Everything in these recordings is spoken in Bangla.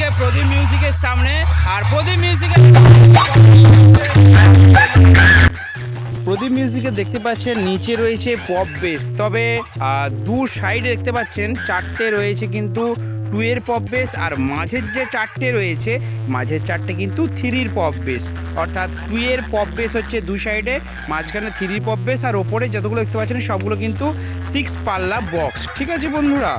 আজকে প্রদীপ মিউজিকের সামনে। আর প্রদীপ মিউজিকের প্রদীপ মিউজিকে দেখতে পাচ্ছেন, নিচে রয়েছে পপ বেস তবে দু সাইডে দেখতে পাচ্ছেন, চারটে রয়েছে কিন্তু টু এর পপ বেস আর মাঝের যে চারটে রয়েছে, মাঝের চারটে কিন্তু থ্রির পপ বেস অর্থাৎ টু এর পপ বেস হচ্ছে দু সাইডে মাঝখানে থ্রির পপ বেস আর ওপরে যতগুলো দেখতে পাচ্ছেন, সবগুলো কিন্তু সিক্স পাল্লা বক্স ঠিক আছে, বন্ধুরা?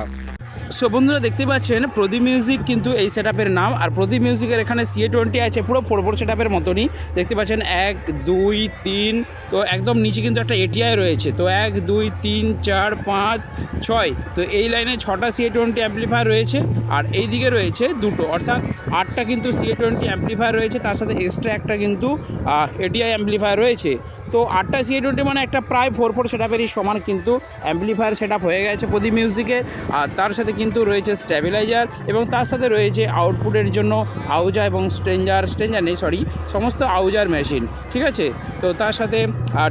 সো বন্ধুরা দেখতে পাচ্ছেন প্রদীপ মিউজিক কিন্তু এই সেট নাম, আর প্রদীপ মিউজিকের এখানে সিএ টোয়েন্টি আছে, পুরো ফোর ফোর সেট মতনই। দেখতে পাচ্ছেন, এক, দুই, তিন, তো একদম নিচে কিন্তু একটা এটিআই রয়েছে। তো এক, দুই, তিন, চার, পাঁচ, ছয়, তো এই লাইনে ছটা সিএ টোয়েন্টি অ্যাম্পলিফায়ার রয়েছে, আর এই দিকে রয়েছে দুটো। অর্থাৎ আটটা কিন্তু সিএ টোয়েন্টি অ্যাম্পলিফায়ার রয়েছে, তার সাথে এক্সট্রা একটা কিন্তু এটিআই অ্যাম্পলিফায়ার রয়েছে। তো আটটা সিএ টোয়েন্টি মানে একটা প্রায় ফোর ফোর সেট সমান কিন্তু অ্যাম্পলিফায়ার সেট আপ হয়ে গেছে প্রদীপ মিউজিকের আর তার সাথে কিন্তু রয়েছে স্ট্যাবিলাইজার এবং তার সাথে রয়েছে আউটপুটের জন্য আউজা এবং স্ট্রেঞ্জার স্ট্রেঞ্জার নেই সরি সমস্ত আউজার মেশিন ঠিক আছে? তো তার সাথে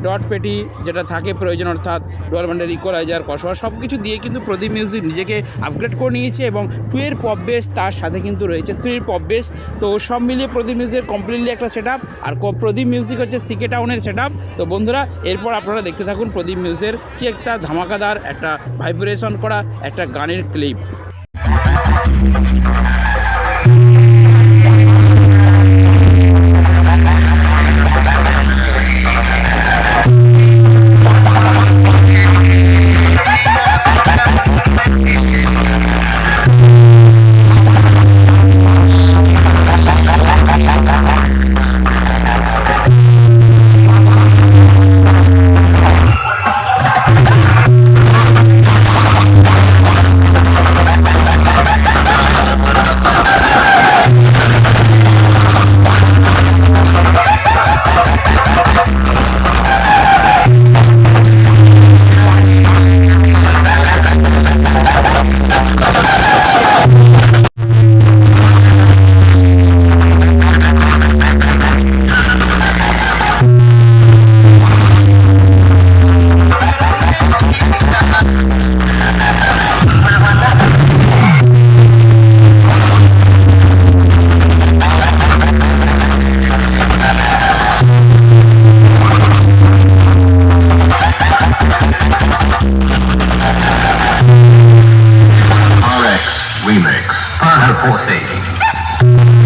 ডট পেটি যেটা থাকে প্রয়োজন অর্থাৎ ডুয়াল ব্যান্ডের ইকোলাইজার কসবা সব কিছু দিয়ে কিন্তু প্রদীপ মিউজিক নিজেকে আপগ্রেড করে নিয়েছে এবং টু এর পপ বেস তার সাথে কিন্তু রয়েছে থ্রির পপ বেস তো সব মিলিয়ে প্রদীপ মিউজিকের কমপ্লিটলি একটা সেট আপ আর প্রদীপ মিউজিক হচ্ছে সিকে টাউনের সেট আপ তো বন্ধুরা, এরপর আপনারা দেখতে থাকুন প্রদীপ মিউজের কি একটা ধামাকাদার, একটা ভাইব্রেশন করা একটা গানের ক্লিপ। por vocês.